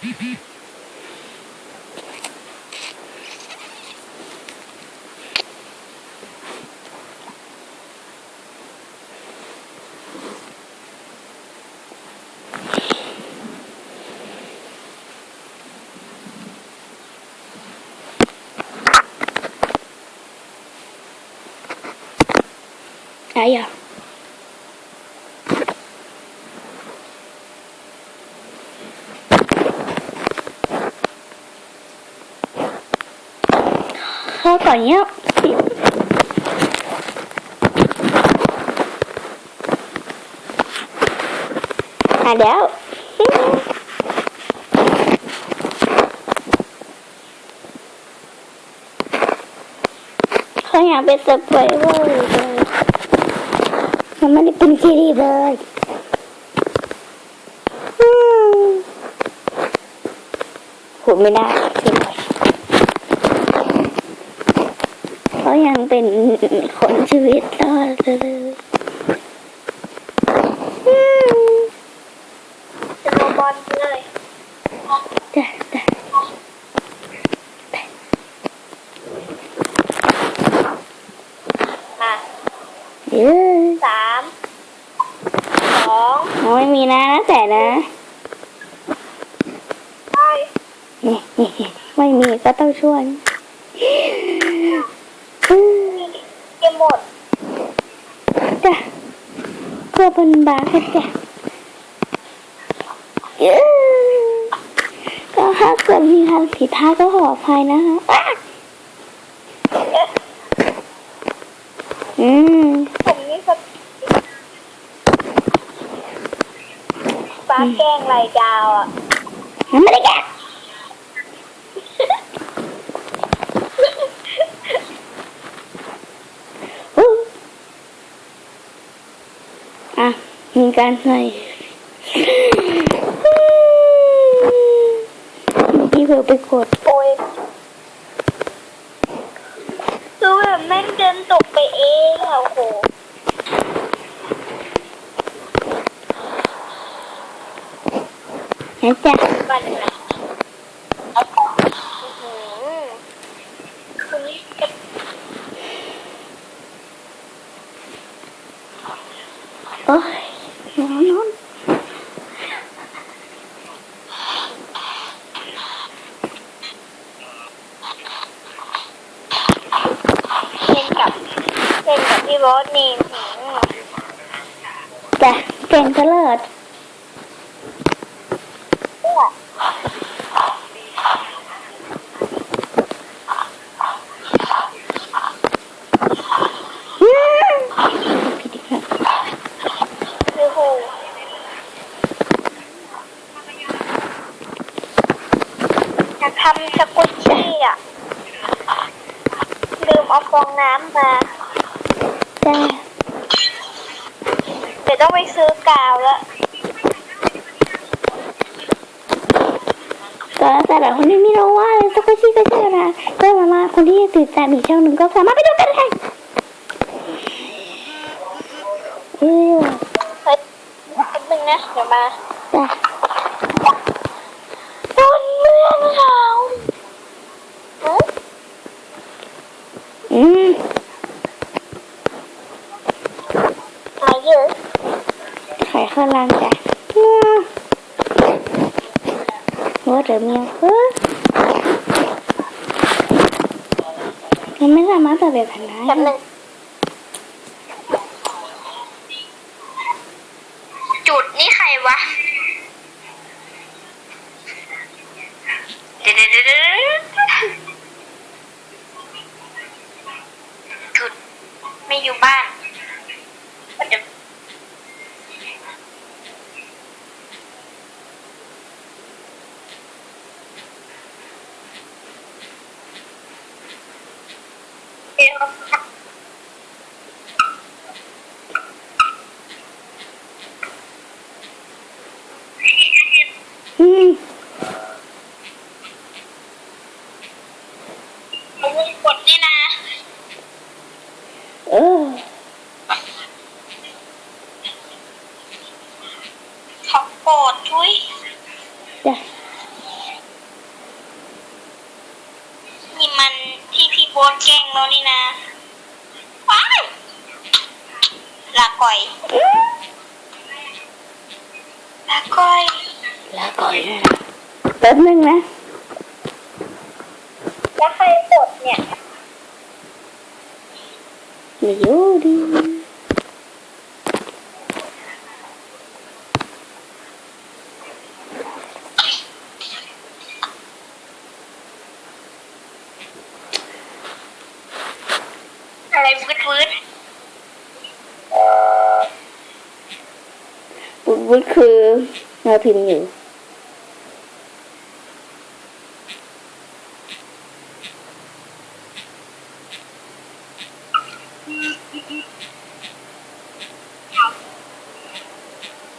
ใช่ อะเข้าก่อนเนี้ยเดี๋ยวเขาอยากเป็นสไปเวอร์เลยมันไม่ได้เป็นซีรีส์เลยอืมพูดไม่ได้จริง เขายังเป็นคนชีวิตรอดเลยอืมจะโดนบอลเลยจ้ะจ้ะมาเดี๋ยวสามสองน้องไม่มีนะนะแต่นะไปนี่นี่นี่ไม่มีก็ต้องช่วยอืม เกมหมด จ้ะเพื่อเป็นบาค่ะจ้ะเอ้ยก็ถ้าเกิดมีคำผิดพลาดก็ขออภัยนะคะอะเอ๊ะอืมผมนี่สป้าแกล้งไรดาวอะยังไม่ได้แกะอู้อะ มีการใส่เมื่อกี้เผื่อไปกดโอ้ยคือแบบแม่งเดินตกไปเองอะโอ้โหนะจ๊ะมันนะอื้อหือคุณนี่จะ โอ้ยนอนนอน เล่นกับเล่นกับพี่บอสนี่อื้อหือ จ้ะเก่งเลิดอ้วกอืมผิดอีกแล้วคือหอยากทำสกุชชี่อะ ลืมเอาฟองน้ำมา จ้ะเดี๋ยวต้องไปซื้อกาวแล้วก็แต่ละคนที่ไม่รู้ว่าสักคนที่ก็ชื่ออะไรก็มามาคนที่ติดตามอีกช่องหนึ่งก็สามารถไปดูกันได้เออเฮ้ยแป๊บนึงนะเดี๋ยวมา จ้ะ โดนเมื่อนเขาหือ อืม มาเยอะ ไข้าวลังจ้ะอืมหัวเดือเมียเออมันไม่สามารถตัดแบบผ่านได้แป๊บนึงจุดนี่ใครวะเดี๋ยวเดี๋ยวเดี๋ยวเดี๋ยวจุดไม่อยู่บ้านเดี๋ยวเดี๋ยว อืม เอาวงกดนี่นะ เออ ของโปรดทุย จ้ะ บนเก่งแล้วนี่นะ ว้ายลาก่อยอื้อลาก่อยแล้วก่อนด้วยนะแป๊บนึงนะ แล้วใครกดเนี่ย ไม่อยู่ดี อะไรวืดวืดบุญวุฒคือเราพิมพ์อยู่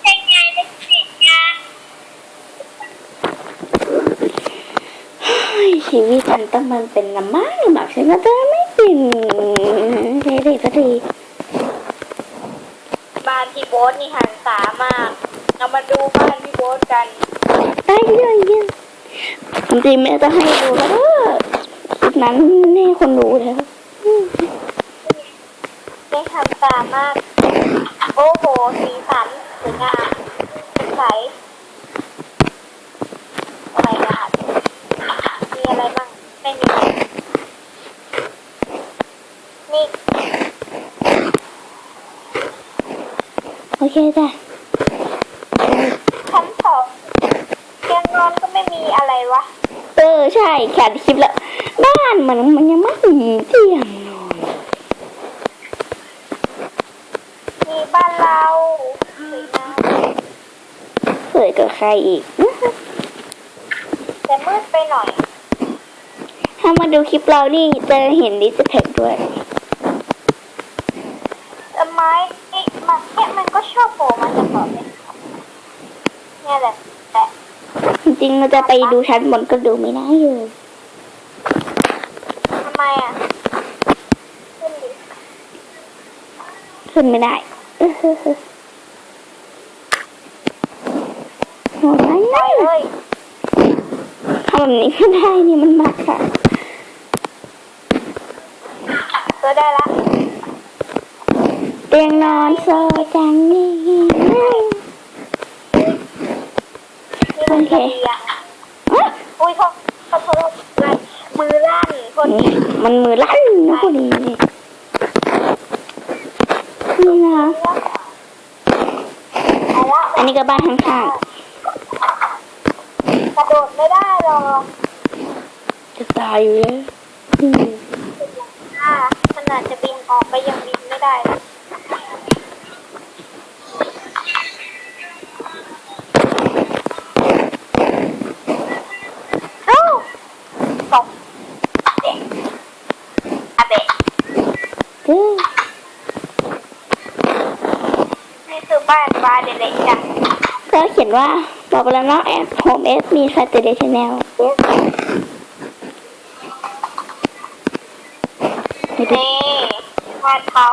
ใช่ไงเด็กสิงานเฮ้ยชีวิตฉันต้องมันเป็นลำบากลำบากฉันก็จะไม่ เป็นใช่ได้สักทีบ้านพี่โบ๊ทนี่หันสามาก เรามาดูบ้านพี่โบ๊ทกัน ได้เยอะเยอะจริงๆแม่จะให้ดูแล้วคลิปนั้นให้คนรู้แล้วอืมได้หันสามาก โอ้โห สีสันสวยงามสดใสอะไรกันมีอะไรบ้าง ไม่มี นี่ โอ เคจ้ะชั้นสองเตียงนอนก็ไม่มีอะไรวะ เออใช่แค่คลิปแล้ว บ้านมันมันยังไม่มีเตียงนอน มีบ้านเราสวยงามเคยกับใครอีกนะแต่มืดไปหน่อย ถ้ามาดูคลิปเรานี่จะเห็นดิสแท็กด้วย ต้นไม้นี่มันเนี่ยมันก็ชอบโผล่มาจากขอบเนี่ยเนี่ยแหละแต่ จ ริงๆเราจะไปดูชั้นบนก็ดูไม่ได้เลยทำไมอะ ขึ้นดิขึ้นไม่ได้เออโหดร้ายไปนะเลยทำแบบนี้ไม่ได้นี่มันมากค่ะเจอได้ละ เตียงนอนโซจังนี่ นี่มัน โอ เคระเบียงอุ้ยเขาเขาโทษลั่นมือลั่นคนนี่มันมือลั่นนะพอดีนี่นี่นะเอาละอันนี้ก็บ้านข้างกระโดดไม่ได้หรอกๆจะตายอยู่แล้วอืมอ่าขนาดจะบินออกไปยังบินไม่ได้เลยโอ้ตกอะเบะอะเบะ เด้อ นี่คือบ้านปลาเด็กๆจ้ะ ก็เขีย นว่าบอกไปแล้วเนาะแอดโฮมเอสมีสเตเดชแนลไม่ดูนี่บ้านเขา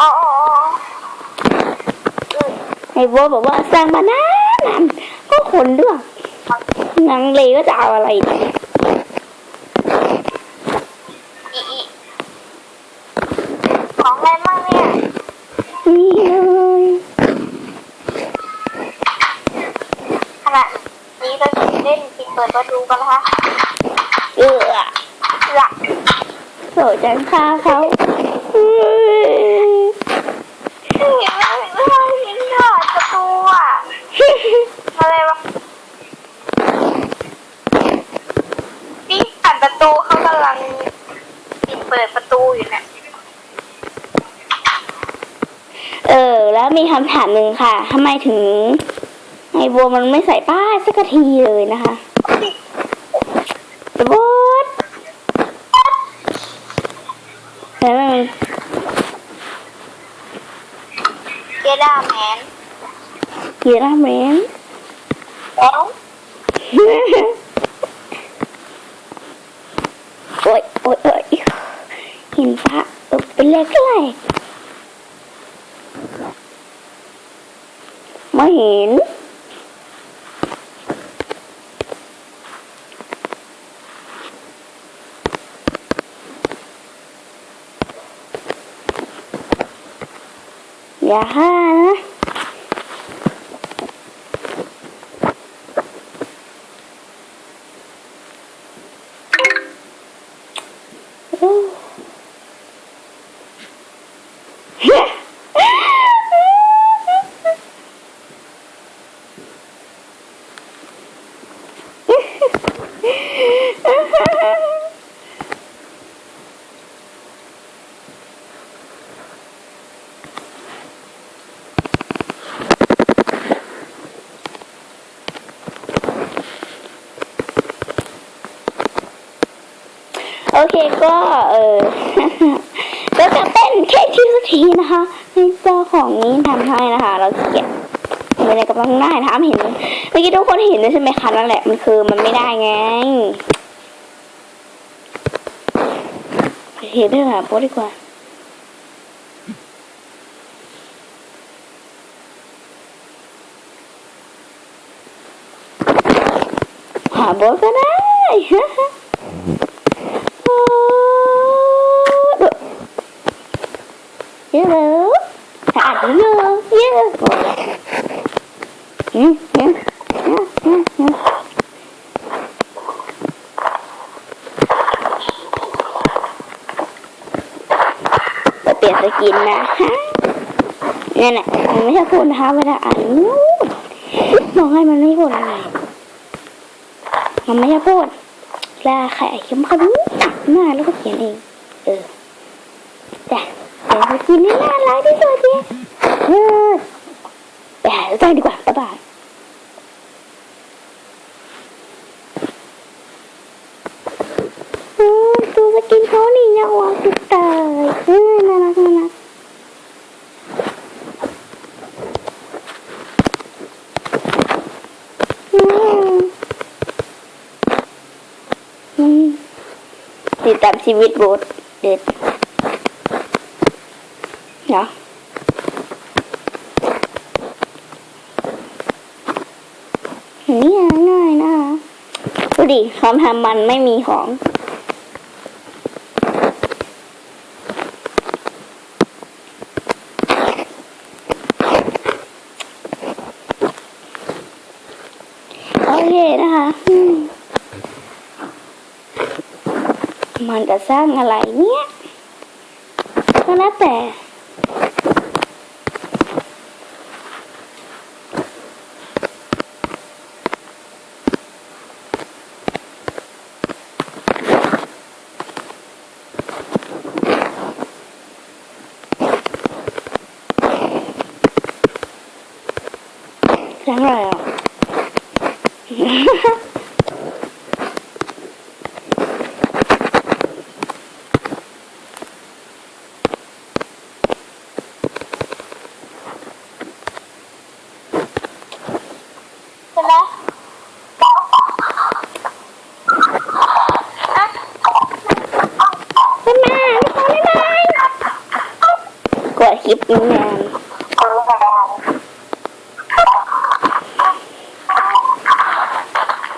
อ๋ออ๋ออ๋ออืมไอ้โบทบอกว่าสร้างมานานนานก็คนเรื่องนางเลก็จะเอาอะไรเนี่ย อีอีของอะไรมั่งเนี่ย นี่เลย ข ณะนี้เราจะเล่นปิดเปิดประตูกันนะคะเออหลักโสดจังฆ่าเขาเฮ้ยเห็นไหมเราเห็นถอดประตูอะอะไรวะนี่ผ่านประตูเขากำลังปิดเปิดประตูอยู่เนี่ยเออ แล้วมีคำถามหนึ่งค่ะทำไมถึง ไอ้บัวมันไม่ใส่ป้ายสักทีเลยนะคะโบทแล้วมันเจด้าแมนเยอะนะแมนแล้วโอ๊ยโอ๊ยโอ๊ยเห็นฟ้าเออเป็นเลขอะไรไม่เห็น อย่าฆ่านะโอ้ โอเค ก็เออก็จะเต้นแค่ทีสักทีนะคะให้เจ้าของนี้ทำให้นะคะ เราเกียดไม่ได้กำลังได้นะคะเห็นเมื่อกี้ทุกคนเห็นใช่ไหมคะนั่นแหละมันคือมันไม่ได้ไงโอเคไปหาโป๊ดีกว่าหาโบ๊ก็ได้ โอ้เยอะเลยอาดเยอะเยอะอืมอืมอืมอืมอืมจะ เปลี่ยนสกินนะนั่นแหละมันไม่ใช่พูดนะคะเวลาอ่านนู้นมองให้มันไม่พูดอะไรมันไม่ใช่พูดลาไข่เข็มขัดหน้าแล้วก็เขียนเอง เออจ้ะเขียนสกินนี่น่ารักที่สุดเจีเออไปหาเจ้ดีกว่าบายบายออดูสกินเขานี่ยังหวสุดตายเออน่ารักน่ารักอืม อืม ติดตามชีวิตโบสเด็ดเนาะนี่ง่ายนะคะดูดิความทำมันไม่มีของ โอเคนะคะอืม มัน จะสร้างอะไรเนี่ยก็แล้วแต่